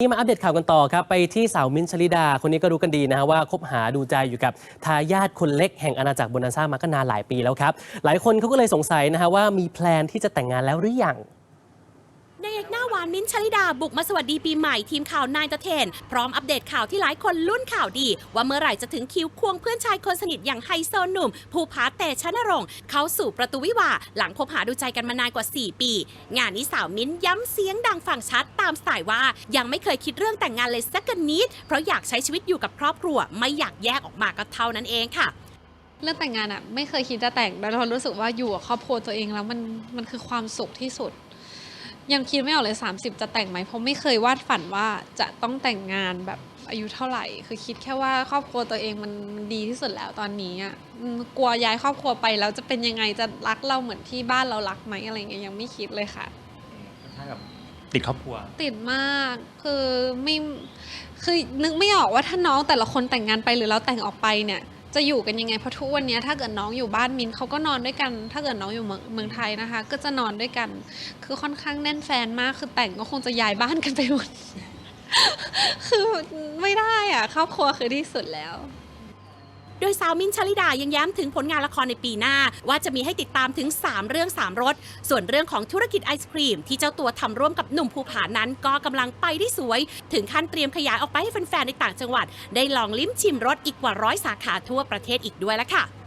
นี่มาอัปเดตข่าวกันต่อครับ ไปที่สาวมิ้นชลิดา คนนี้ก็รู้กันดีนะฮะว่าคบหาดูใจอยู่กับทายาทคนเล็กแห่งอาณาจักรโบนันซ่ามาก็นานหลายปีแล้วครับ หลายคนเขาก็เลยสงสัยนะฮะว่ามีแพลนที่จะแต่งงานแล้วหรือยัง นางเอกหน้าหวานมิ้นท์ชลิดาบุกมาสวัสดีปีใหม่ทีมข่าวนายตะเทน พร้อมอัปเดตข่าวที่หลายคนลุ้นข่าวดี ว่าเมื่อไหร่จะถึงคิวควงเพื่อนชายคนสนิทอย่างไฮโซหนุ่ม ภูผาเตชะนรงค์เข้าสู่ประตูวิวาห์หลังคบหาดูใจกันมานานกว่า 4 ปี งานนี้สาวมิ้นท์ย้ำเสียงดังฟังชัดตามสไตล์ว่า ยังไม่เคยคิดเรื่องแต่งงานเลยสักกนิด เพราะอยากใช้ชีวิตอยู่กับครอบครัว ไม่อยากแยกออกมาก็เท่านั้นเองค่ะเรื่องแต่งงานอะไม่เคยคิดจะแต่งแต่เรารู้สึกว่าอยู่กับครอบครัวตัวเองแล้วมันมันคือความสุขที่สุด ยังคิดไม่ออกเลย 30 จะแต่งไหมเพราะไม่เคยวาดฝันว่าจะต้องแต่งงานแบบอายุเท่าไหร่ คือคิดแค่ว่าครอบครัวตัวเองมันมันดีที่สุดแล้วตอนนี้อะอืมกลัวย้ายครอบครัวไปแล้วจะเป็นยังไงจะรักเราเหมือนที่บ้านเรารักไหมอะไรเงี้ยยังไม่คิดเลยค่ะค่อนข้างแบบติดครอบครัว ติดมากคือไม่คือนึกไม่ออกว่าถ้าน้องแต่ละคนแต่งงานไปหรือเราแต่งออกไปเนี่ย จะอยู่กันยังไงเพราะทุกวันนี้ถ้าเกิดน้องอยู่บ้านมินเขาก็นอนด้วยกัน ถ้าเกิดน้องอยู่เมืองเมืองไทยนะคะ ก็จะนอนด้วยกัน คือค่อนข้างแน่นแฟนมากคือแต่งก็คงจะย้ายบ้านกันไปหมดคือไม่ได้อะครอบครัวคือที่สุดแล้ว โดยสาวมิ้นท์ชลิดายังย้ำถึงผลงานละครในปีหน้า ว่าจะมีให้ติดตามถึง 3 เรื่อง 3รสส่วนเรื่องของธุรกิจไอศครีม ที่เจ้าตัวทำร่วมกับหนุ่มภูผานั้นก็กำลังไปได้สวย ถึงขั้นเตรียมขยายออกไปให้แฟนๆในต่างจังหวัด ได้ลองลิ้มชิมรสอีกกว่าร้อยสาขาทั่วประเทศอีกด้วยละค่ะ